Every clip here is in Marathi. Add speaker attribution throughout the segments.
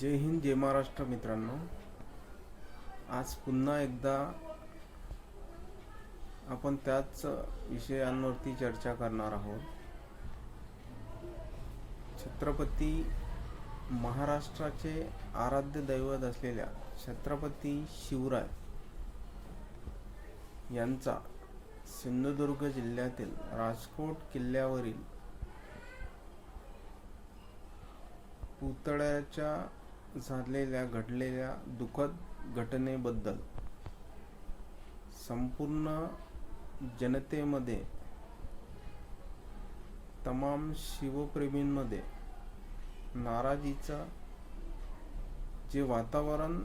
Speaker 1: जय हिंद जय महाराष्ट्र मित्रांनो. आज पुन्हा एकदा आपण त्याच विषयांवरती चर्चा करणार आहोत. छत्रपती महाराष्ट्राचे आराध्य दैवत असलेल्या छत्रपती शिवराय यांचा सिंधुदुर्ग जिल्ह्यातील राजकोट किल्ल्यावरील पुतळ्याच्या झालेल्या घडलेल्या दुःखद घटनेबद्दल संपूर्ण जनतेमध्ये तमाम शिवप्रेमींमध्ये नाराजीचं जे वातावरण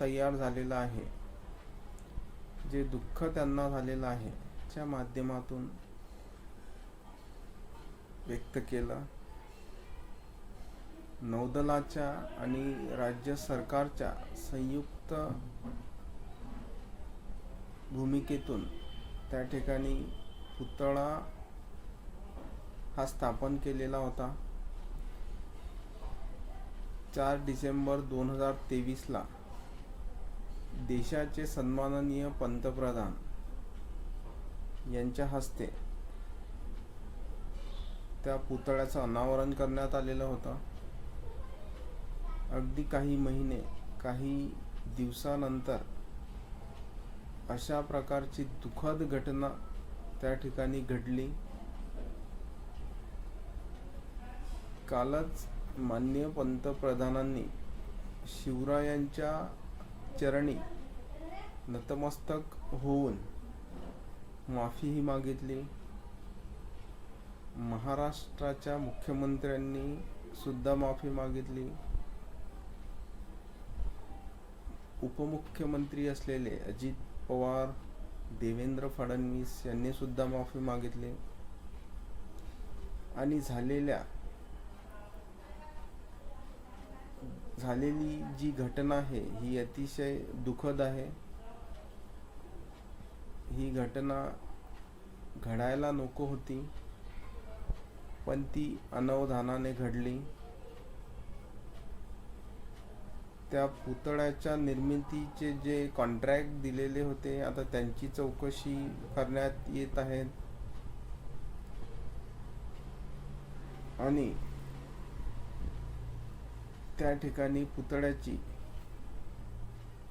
Speaker 1: तयार झालेलं आहे जे दुःख त्यांना झालेलं आहे च्या माध्यमातून व्यक्त केलं. नौदलाच्या आणि राज्य सरकारच्या संयुक्त भूमिकेतून त्या ठिकाणी पुतळा हा स्थापन केलेला होता. चार डिसेंबर दोन हजार तेवीसला देशाचे सन्माननीय पंतप्रधान यांच्या हस्ते त्या पुतळ्याचं अनावरण करण्यात आलेलं होतं. अगदी काही महिने काही दिवसानंतर अशा प्रकारची दुःखद घटना त्या ठिकाणी घडली. कालच मान्य पंतप्रधानांनी शिवरायांच्या चरणी नतमस्तक होऊन माफीही मागितली. महाराष्ट्राच्या मुख्यमंत्र्यांनी सुद्धा माफी मागितली. उपमुख्यमंत्री असलेले अजित पवार देवेंद्र फडणवीस यांनी सुद्धा माफी मागितली. आणि झालेल्या झालेली जी घटना आहे ही अतिशय दुःखद आहे. ही घटना घडायला नको होती पण ती अनवधानाने घडली. त्या पुतळ्याच्या निर्मितीचे जे कॉन्ट्रॅक्ट दिलेले होते आता त्यांची चौकशी करण्यात येत आहेत आणि त्या ठिकाणी पुतळ्याची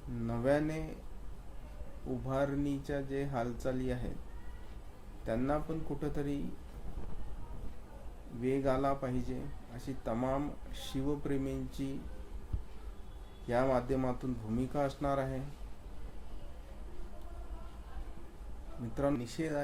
Speaker 1: नव्याने उभारणीच्या जे हालचाली आहेत त्यांना पण कुठंतरी वेग आला पाहिजे अशी तमाम शिवप्रेमींची या माध्यमातून भूमिका असणार आहे. मित्रांनो निषेधाच्या